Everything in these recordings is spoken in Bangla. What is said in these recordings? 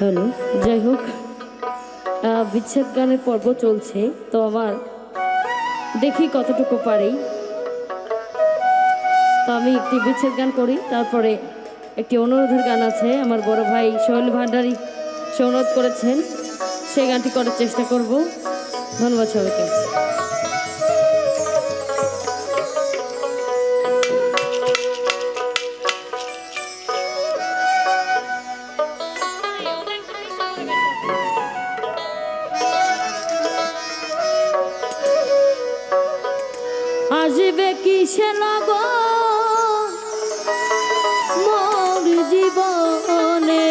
হ্যালো যাই হোক বিচ্ছেদ গানের পর্ব চলছে, তো আমার দেখি কতটুকু পারি। তো আমি একটি বিচ্ছেদ গান করি, তারপরে একটি অনুরোধের গান আছে, আমার বড় ভাই সোহেল ভান্ডারী সে অনুরোধ করেছেন সেই গানটি করার চেষ্টা করব। ধন্যবাদ সবাইকে। আসবে কিসে নগ? মোর জীবনে।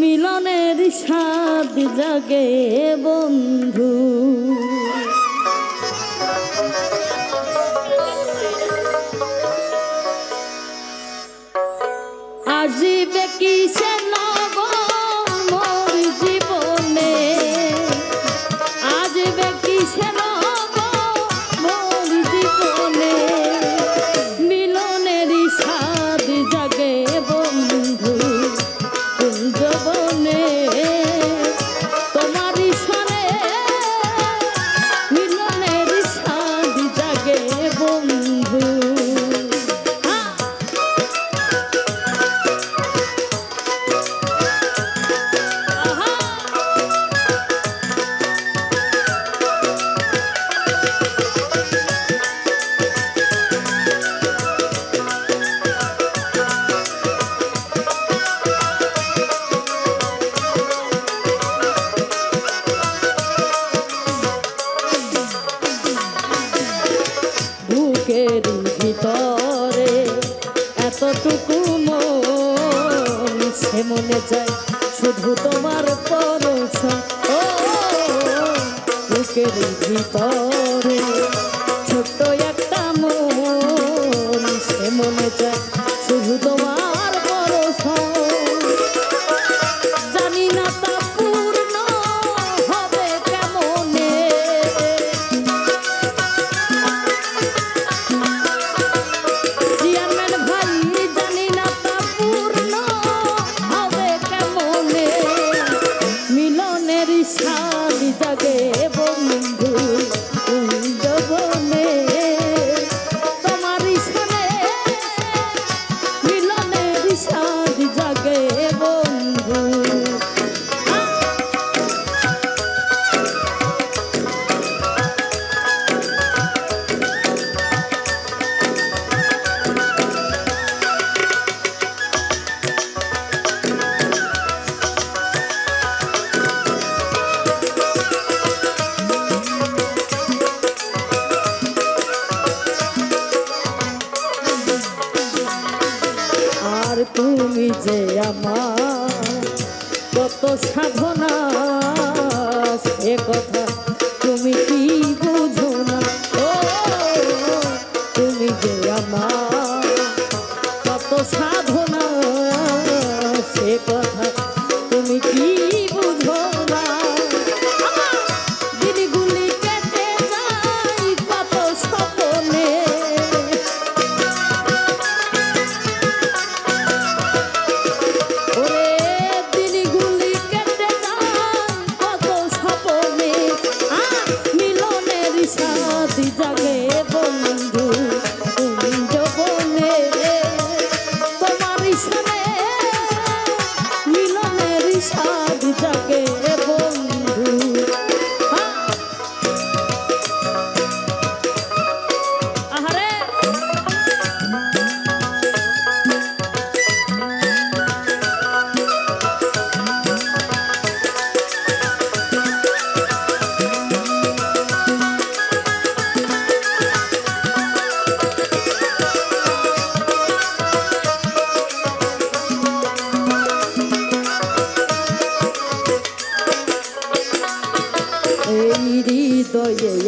মিলনের স্বাদ জাগে বন্ধু। আসবে কিসে এতটুকু মন সে মনে যায় শুধু তোমার পরশা। ও, বুকের ভিতরে ছোট্ট একটা মন সে মনে যায় শুধু তোমার পরশা। জানি না কত সাধনা। এ কথা তুমি কি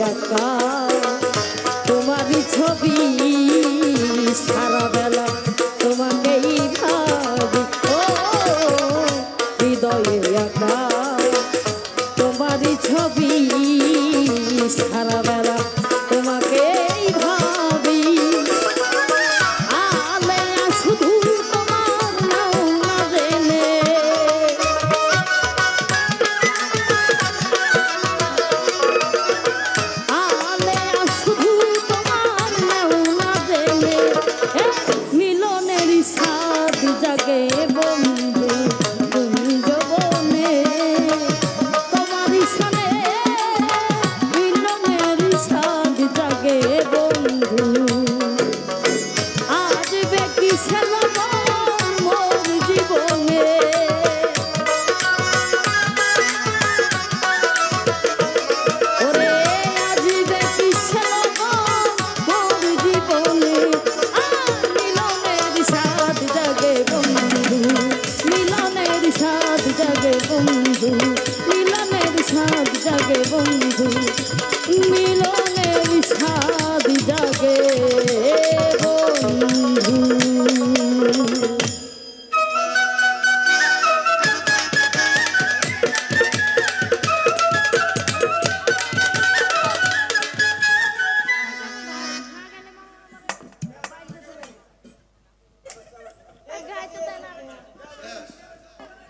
হৃদয়ে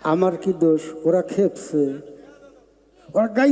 আমার কি দোষ? ওরা খেপছে। ওরা গাইব